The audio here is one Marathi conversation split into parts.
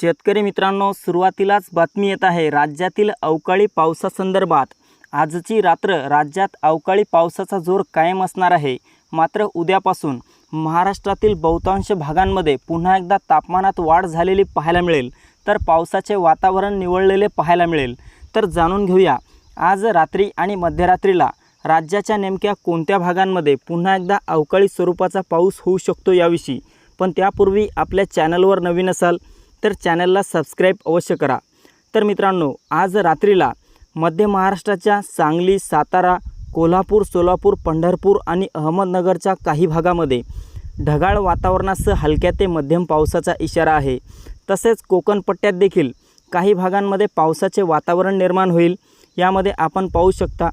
शेतकरी मित्रांनो सुरुवातीलाच बातमी येत आहे राज्यातील अवकाळी पावसासंदर्भात. आजची रात्र राज्यात अवकाळी पावसाचा जोर कायम असणार आहे. मात्र उद्यापासून महाराष्ट्रातील बहुतांश भागांमध्ये पुन्हा एकदा तापमानात वाढ झालेली पाहायला मिळेल. तर पावसाचे वातावरण निवळलेले पाहायला मिळेल. तर जाणून घेऊया आज रात्री आणि मध्यरात्रीला राज्याच्या नेमक्या कोणत्या भागांमध्ये पुन्हा एकदा अवकाळी स्वरूपाचा पाऊस होऊ शकतो याविषयी. पण त्यापूर्वी आपल्या चॅनलवर नवीन असाल तर चॅनलला सबस्क्राईब अवश्य करा. तर मित्रांनो आज रात्रीला मध्य महाराष्ट्राच्या सांगली सातारा कोल्हापूर सोलापूर पंढरपूर आणि अहमदनगरच्या काही भागामध्ये ढगाळ वातावरणासह हलक्या ते मध्यम पावसाचा इशारा आहे. तसेच कोकणपट्ट्यात देखील काही भागांमध्ये पावसाचे वातावरण निर्माण होईल. यामध्ये आपण पाहू शकता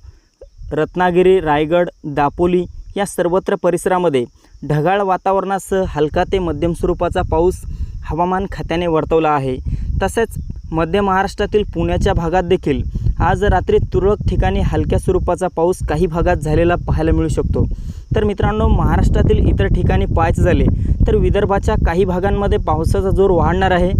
रत्नागिरी रायगड दापोली या सर्वत्र परिसरामध्ये ढगाळ वातावरणासह हलका ते मध्यम स्वरूपाचा पाऊस हवामान खात्याने वर्तवला आहे. तसेच मध्य महाराष्ट्रातील पुण्याच्या भागात देखील आज रात्री तुरळक ठिकाणी हलक्या स्वरूपाचा पाऊस काही भागात झालेला पाहायला मिळू शकतो. तर मित्रांनो महाराष्ट्रातील इतर ठिकाणी पाहायचे झाले तर विदर्भाच्या काही भागांमध्ये पावसाचा जोर वाढणार आहे.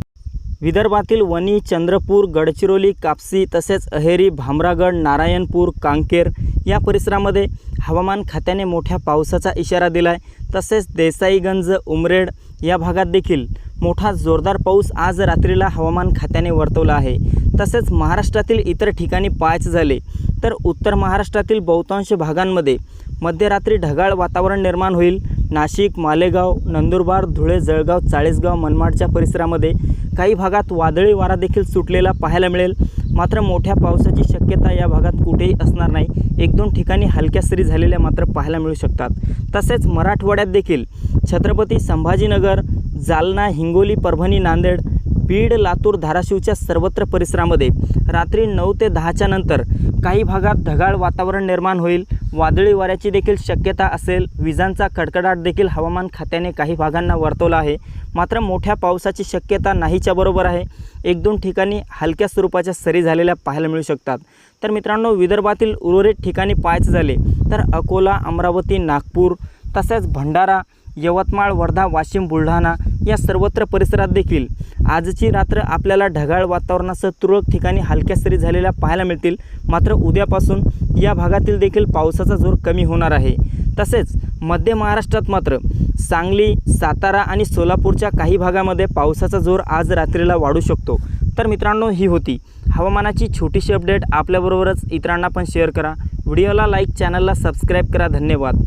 विदर्भातील वणी चंद्रपूर गडचिरोली कापसी तसेच अहेरी भामरागड नारायणपूर कांकेर या परिसरामध्ये हवामान खात्याने मोठ्या पावसाचा इशारा दिला आहे तसेच देसाईगंज उमरेड या भागात देखील मोठा जोरदार पाऊस आज रात्रीला हवामान खात्याने वर्तवला आहे. तसेच महाराष्ट्रातील इतर ठिकाणी पाहायचे झाले तर उत्तर महाराष्ट्रातील बहुतांश भागांमध्ये मध्यरात्री ढगाळ वातावरण निर्माण होईल. नाशिक मालेगाव नंदुरबार धुळे जळगाव चाळीसगाव मनमाडच्या परिसरामध्ये काही भागात वादळी वारा देखील सुटलेला पाहायला मिळेल. मात्र मोठ्या पावसाची शक्यता या भागात कुठेही असणार नाही. एक दोन ठिकाणी हलक्या सरी झालेल्या मात्र पाहायला मिळू शकतात. तसेच मराठवाड्यात देखील छत्रपती संभाजीनगर जालना हिंगोली परभणी नांदेड बीड लातूर धाराशिवच्या सर्वत्र परिसरामध्ये रात्री नऊ ते दहाच्या नंतर काही भागात ढगाळ वातावरण निर्माण होईल. वादळी वाऱ्याची देखील शक्यता असेल. विजांचा कडकडाट देखील हवामान खात्याने काही भागांना वर्तवला आहे. मात्र मोठ्या पावसाची शक्यता नाहीच्या बरोबर आहे. एक दोन ठिकाणी हलक्या स्वरूपाच्या सरी झालेल्या पाहायला मिळू शकतात. तर मित्रांनो विदर्भातील उर्वरित ठिकाणी पाहायचे झाले तर अकोला अमरावती नागपूर तसेच भंडारा यवतमाळ वर्धा वाशिम बुलढाणा या सर्वत्र परिसरात देखील आजची रात्र आपल्याला ढगाळ वातावरणासह तुरळक ठिकाणी हलक्या सरी झालेल्या पाहायला मिळतील. मात्र उद्यापासून या भागातील देखील पावसाचा जोर कमी होणार आहे. तसेच मध्य महाराष्ट्रात मात्र सांगली सातारा आणि सोलापूरच्या काही भागामध्ये पावसाचा जोर आज रात्रीला वाढू शकतो. तर मित्रांनो ही होती हवामानाची छोटीशी अपडेट. आपल्याबरोबरच इतरांना पण शेअर करा. व्हिडिओला लाईक चॅनलला सबस्क्राईब करा. धन्यवाद.